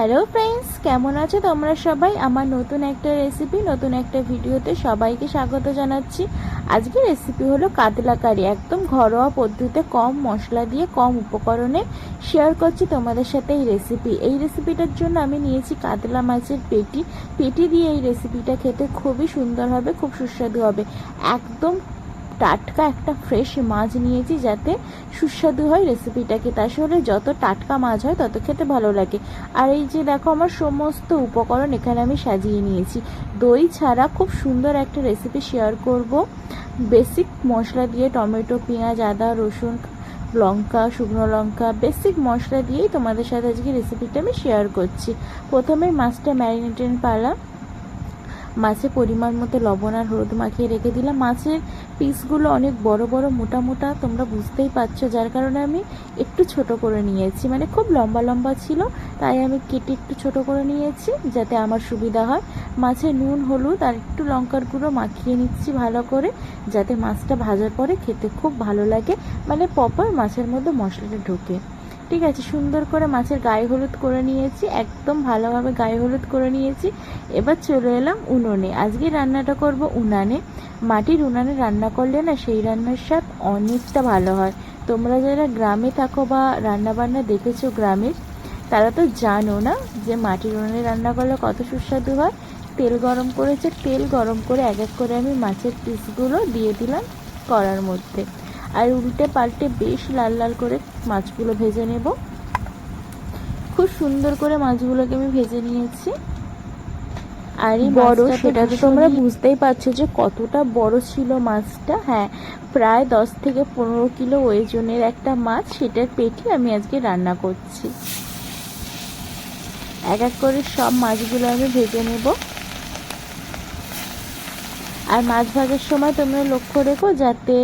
Hello friends কেমন আছো তোমরা সবাই? আমার নতুন একটা রেসিপি নতুন একটা ভিডিওতে সবাইকে স্বাগত জানাচ্ছি। আজকে রেসিপি হলো কাতলা কারি। একদম ঘরোয়া পদ্ধতিতে কম মশলা দিয়ে, কম উপকরণে শেয়ার করছি তোমাদের সাথে এই রেসিপি এই রেসিপিটার জন্য আমি নিয়েছি কাতলা মাছের পেটি। পেটি দিয়ে এই রেসিপিটা খেতে খুবই সুন্দর হবে, খুব সুস্বাদু হবে। একদম টাটকা একটা ফ্রেশ মাছ নিয়েছি যাতে সুস্বাদু হয় রেসিপিটাকে তাহলে যত টাটকা মাছ হয় তত খেতে ভালো লাগে। আর এই যে দেখো আমার সমস্ত উপকরণ এখানে আমি সাজিয়ে নিয়েছি। দই ছাড়া খুব সুন্দর একটা রেসিপি শেয়ার করব। বেসিক মশলা দিয়ে টমেটো, পেঁয়াজ, আদা, রসুন, লঙ্কা, শুকনো লঙ্কা বেসিক মশলা দিয়েই তোমাদের সাথে আজকে রেসিপিটা আমি শেয়ার করছি। প্রথমে মাছটা ম্যারিনেটেন পালা মাছে পরিমাণ মতো লবণ আর হলুদ মাখিয়ে রেখে দিলাম। মাছের পিসগুলো অনেক বড় বড়, মোটা মোটা, তোমরা বুঝতেই পারছ, যার কারণে আমি একটু ছোট করে নিয়েছি। মানে খুব লম্বা লম্বা ছিল, তাই আমি কেটে একটু ছোট করে নিয়েছি, যাতে আমার সুবিধা হয়। মাছে নুন, হলুদ আর একটু লঙ্কার গুঁড়ো মাখিয়ে নিচ্ছি ভালো করে, যাতে মাছটা ভাজার পরে খেতে খুব ভালো লাগে মানে প্রপার মাছের মধ্যে মশলাটা ঢোকে। ঠিক আছে, সুন্দর করে মাছের গায়ে হলুদ করে নিয়েছি, একদম ভালোভাবে গায়ে হলুদ করে নিয়েছি। এবার চলে এলাম উনুনে। আজকে রান্নাটা করব উনানে। মাটির উনানে রান্না করলে না সেই রান্নার স্বাদ অনেকটা ভালো হয়। তোমরা যারা গ্রামে থাকো বা রান্না বান্না দেখেছ গ্রামের, তারা তো জানো না যে মাটির উনানে রান্না করলে কত সুস্বাদু হয়। তেল গরম করেছে, তেল গরম করে এক এক করে আমি মাছের পিসগুলো দিয়ে দিলাম কড়ার মধ্যে। আর উল্টে পাল্টে বেশ লাল লাল করে মাছগুলো ভেজে নেব। খুব সুন্দর করে মাছগুলোকে আমি ভেজে নিয়েছি। আর এই বড় সেটা তো তোমরা বুঝতেই পারছ যে কতটা বড় ছিল মাছটা। হ্যাঁ প্রায় দশ থেকে পনেরো কিলো ওজনের একটা মাছ সেটার পেটি আমি আজকে রান্না করছি। এক এক করে সব মাছগুলো আমি ভেজে নেব। আর মাছ ভাজার সময় তোমরা লক্ষ্য রেখো যাতে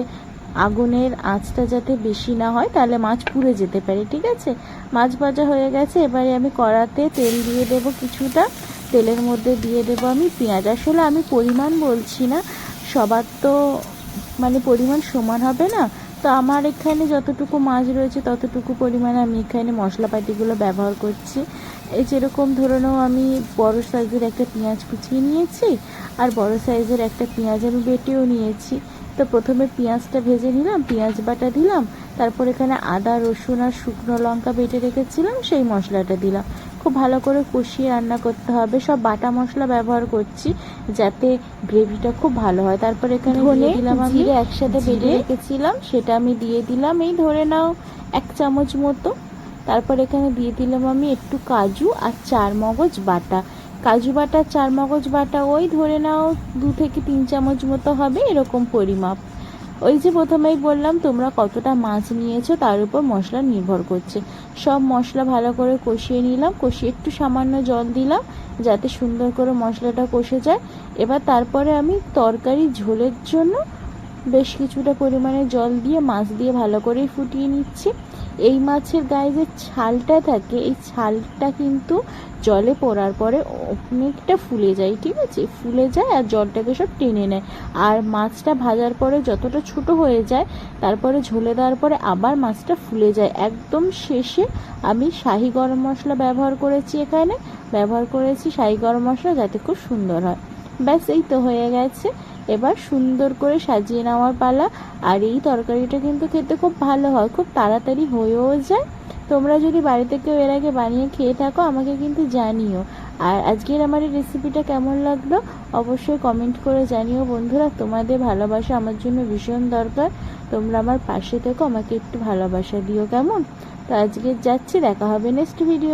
আগুনের আঁচটা যাতে বেশি না হয়, তাহলে মাছ পুড়ে যেতে পারে, ঠিক আছে? মাছ ভাজা হয়ে গেছে, এবারে আমি কড়াতে তেল দিয়ে দেব কিছুটা। তেলের মধ্যে দিয়ে দেব আমি পেঁয়াজ। আসলে আমি পরিমাণ বলছি না, সবার তো মানে পরিমাণ সমান হবে না। তো আমার এখানে যতটুকু মাছ রয়েছে, ততটুকু পরিমাণে আমি এখানে মশলাপাতিগুলো ব্যবহার করছি। এই যেরকম ধরে নাও আমি বড় সাইজের একটা পেঁয়াজ কুচিয়ে নিয়েছি, আর বড় সাইজের একটা পেঁয়াজ আমি বেটেও নিয়েছি। তো প্রথমে পেঁয়াজটা ভেজে নিলাম পেঁয়াজ বাটা দিলাম তারপর এখানে আদা রসুন আর শুকনো লঙ্কা বেটে রেখেছিলাম সেই মশলাটা দিলাম। খুব ভালো করে কষিয়ে রান্না করতে হবে সব বাটা মশলা ব্যবহার করছি যাতে গ্রেভিটা খুব ভালো হয়। তারপর এখানে দিয়ে দিলাম আমি একসাথে বেটে রেখেছিলাম সেটা আমি দিয়ে দিলাম এই ধরে নাও এক চামচ মতো। তারপর এখানে দিয়ে দিলাম আমি একটু কাজু আর চার মগজ বাটা। কাজু বাটা, চার মগজ বাটা, ওই ধরে নাও দু থেকে তিন চামচ মতো হবে এরকম পরিমাপ। ওই যে প্রথমেই বললাম, তোমরা কতটা মাছ নিয়েছো তার উপর মশলা নির্ভর করছে। সব মশলা ভালো করে কষিয়ে নিলাম, কষিয়ে একটু সামান্য জল দিলাম, যাতে সুন্দর করে মশলাটা কষে যায়। এবার তারপরে আমি তরকারি ঝোলের জন্য বেশ কিছুটা পরিমাণে জল দিয়ে, মাছ দিয়ে ভালো করেই ফুটিয়ে নিচ্ছি। এই মাছের গায়ে যে ছালটা থাকে, এই ছালটা কিন্তু জলে পড়ার পরে অনেকটা ফুলে যায়, ঠিক আছে? ফুলে যায় আর জলটাকে সব টেনে নেয়। আর মাছটা ভাজার পরে যতটা ছোট হয়ে যায়, তারপরে ঝোলে দেওয়ার পরে আবার মাছটা ফুলে যায়। একদম শেষে আমি শাহি গরম মশলা ব্যবহার করেছি এখানে। ব্যবহার করেছি শাহি গরম মশলা যাতে খুব সুন্দর হয়। ব্যাস, এই তো হয়ে গেছে। এবার সুন্দর করে সাজিয়ে নেওয়ার পালা। আর এই তরকারিটা কিন্তু খেতে খুব ভালো হয়, খুব তাড়াতাড়ি হয়েও যায়। তোমরা যদি বাড়িতে কেউ এর আগে বানিয়ে খেয়ে থাকো, আমাকে কিন্তু জানিও। আর আজকের আমার এই রেসিপিটা কেমন লাগল, অবশ্যই কমেন্ট করে জানিও। বন্ধুরা, তোমাদের ভালোবাসা আমার জন্য ভীষণ দরকার। তোমরা আমার পাশে থেকো, আমাকে একটু ভালোবাসা দিও কেমন? তো আজকে যাচ্ছি, দেখা হবে নেক্সট ভিডিও